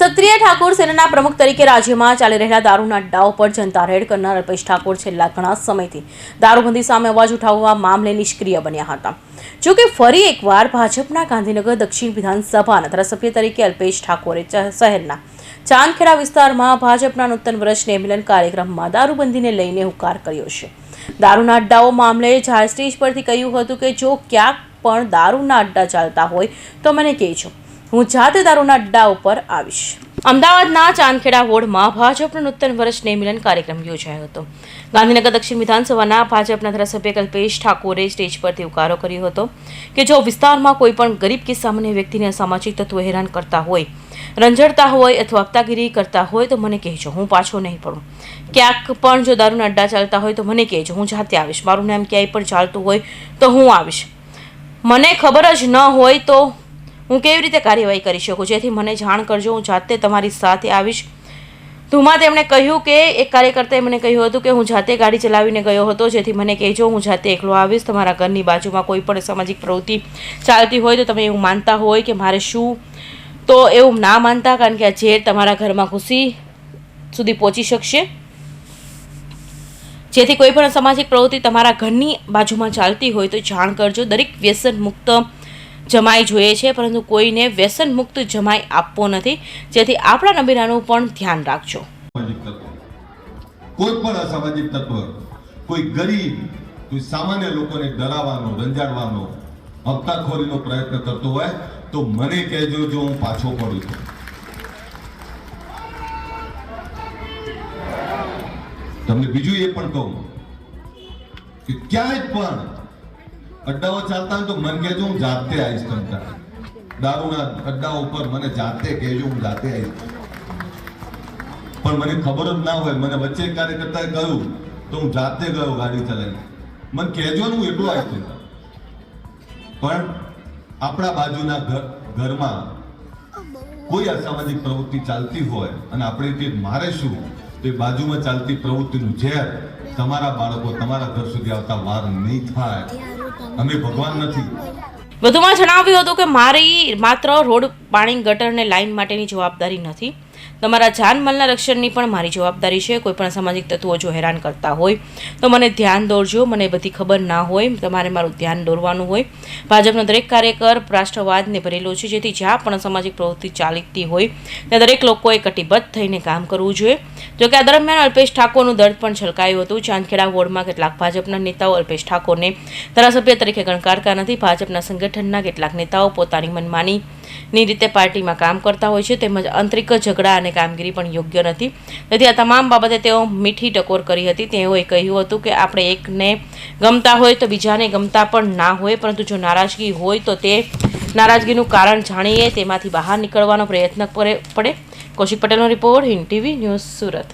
ક્ષત્રિય ઠાકોર સેનાના પ્રમુખ તરીકે રાજ્યમાં ચાલી રહેલા દારૂના અડ્ડાઓ પર જનતા રેડ કરનાર અલ્પેશ ઠાકોર છેલ્લા ઘણા સમયથી દારૂબંધી સામે અવાજ ઉઠાવવા મામલે નિષ્ક્રિય બન્યા હતા. જોકે ફરી એકવાર ભાજપના ગાંધીનગર દક્ષિણ વિધાનસભાના ધારાસભ્ય તરીકે અલ્પેશ ઠાકોરે શહેરના ચાંદખેડા વિસ્તારમાં ભાજપના નૂતન વર્ષને મિલન કાર્યક્રમમાં દારૂબંધીને લઈને હુકાર કર્યો છે. દારૂના અડ્ડાઓ મામલે જાહેર સ્ટેજ પરથી કહ્યું હતું કે જો ક્યાંક પણ દારૂના અડ્ડા ચાલતા હોય તો મને કહેજો. હું જાતે દારૂના અડ્ડા ઉપર આવીશ. અમદાવાદના ચાંદખેડા વોર્ડમાં ભાજપનો નૂતન વર્ષ મિલન કાર્યક્રમ યોજાયો હતો. ગાંધીનગર દક્ષિણ વિધાનસભાના ભાજપના ધારાસભ્ય કલ્પેશ ઠાકોરે સ્ટેજ પરથી ઉકારો કર્યો હતો કે જો વિસ્તારમાં કોઈ પણ ગરીબ કે સામાન્ય વ્યક્તિને અસામાજિક તત્વો હેરાન કરતા હોય, રંજડતા હોય અથવા હપ્તાગીરી કરતા હોય તો મને કહેજો, હું પાછો નહીં પડું. ક્યાંક પણ જો દારૂના અડ્ડા ચાલતા હોય તો મને કહેજો, હું જાતે આવીશ. મારું નામ ક્યાંય પણ ચાલતું હોય તો હું આવીશ. મને ખબર જ ન હોય તો હું કેવી રીતે કાર્યવાહી કરી શકું? જેથી મને જાણ કરજો, હું જાતે તમારી સાથે આવીશ. ધુમાં તેમણે કહ્યું કે, એક કાર્યકર્તાએ મને કહ્યું હતું કે, હું જાતે ગાડી ચલાવીને ગયો હતો, જેથી મને કહેજો, હું જાતે એકલો આવીશ. તમારા ઘરની બાજુમાં કોઈ પણ સામાજિક પ્રવૃત્તિ ચાલતી હોય તો તમે એવું માનતા હોય કે મારે શું? તો એવું ના માનતા, કારણ કે આ ઝેર તમારા ઘરમાં ઘૂસી સુધી પહોંચી શકશે. જેથી કોઈ પણ સામાજિક પ્રવૃત્તિ તમારા ઘરની બાજુમાં ચાલતી હોય તો જાણ કરજો. દરેક વ્યસન મુક્ત જમાઈ જોઈએ છે, પરંતુ કોઈને વ્યસન મુક્ત જમાઈ આપવો નથી. જેથી આપણા નબીરાનું પણ ધ્યાન રાખજો. કોઈ પણ અસામાજિક તત્વ. કોઈ ગરીબ, કોઈ સામાન્ય લોકોને ડરાવવાનો, રંજાડવાનો, હપ્તાખોરીનો પ્રયત્ન કરતો હોય, તો મને કહેજો જો હું પાછો પડું છું. તમને બીજું એ પણ કહું કે ક્યાંય પણ અડ્ડાઓ ચાલતા તો મને કહેજો હું જાતે આવીશ તમતા દારૂના અડ્ડા ઉપર મને જાતે કહેજો, હું જાતે આવીશ. પણ મને ખબર જ ના હોય, મને વચ્ચે કાર્યકર્તાએ કહ્યું તો હું જાતે ગયો ગાડી ચલાવી મને કહેજો ને હું એટલો આવ્યો પણ આપણા બાજુના ઘર, ઘરમાં કોઈ અસામાજિક પ્રવૃત્તિ ચાલતી હોય અને આપણે તે મારે શું, તો એ બાજુમાં ચાલતી પ્રવૃત્તિનું ઝેર તમારા બાળકો તમારા ઘર સુધી આવતા વાર નહીં થાય. અમે ભગવાન નથી. વધુમાં જણાવ્યું હતું કે મારી માત્ર રોડ પાણી ગટર અને લાઈન માટેની જવાબદારી નથી. તમારા જાનમાલના રક્ષણની પણ મારી જવાબદારી છે. કોઈ પણ સામાજિક તત્વો જો હેરાન કરતા હોય, તો મને ધ્યાન દોરજો. મને બધી ખબર ના હોય, તમારે મારું ધ્યાન દોરવાનું હોય. ભાજપનો દરેક કાર્યકર રાષ્ટ્રવાદને ભરેલો છે, જેથી જ્યાં પણ સામાજિક પ્રવૃત્તિ ચાલતી હોય, ત્યાં દરેક લોકોએ કટિબદ્ધ થઈને કામ કરવું જોઈએ. જોકે આ દરમિયાન અલ્પેશ ઠાકોરનું દર્દ પણ છલકાયું હતું. ચાંદખેડા વોર્ડમાં કેટલાક ભાજપના નેતાઓ અલ્પેશ ઠાકોરને ધારાસભ્ય તરીકે ગણકારતા નથી. ભાજપના સંગઠનના કેટલાક નેતાઓ પોતાની મનમાનીની રીતે પાર્ટીમાં કામ કરતા હોય છે. તેમજ આંતરિક ઝઘડા અને કામગીરી પણ યોગ્ય નથી. તેથી આ તમામ બાબતે તેઓ મીઠી ટકોર કરી હતી. તેઓએ કહ્યું હતું કે આપણે એકને ગમતા હોય તો બીજાને ગમતા પણ ના હોય. પરંતુ જો નારાજગી હોય તો તે નારાજગીનું કારણ જાણીએ. તેમાંથી બહાર નીકળવાનો પ્રયત્ન પડે. કૌશિક પટેલનો report Hind TV news Surat.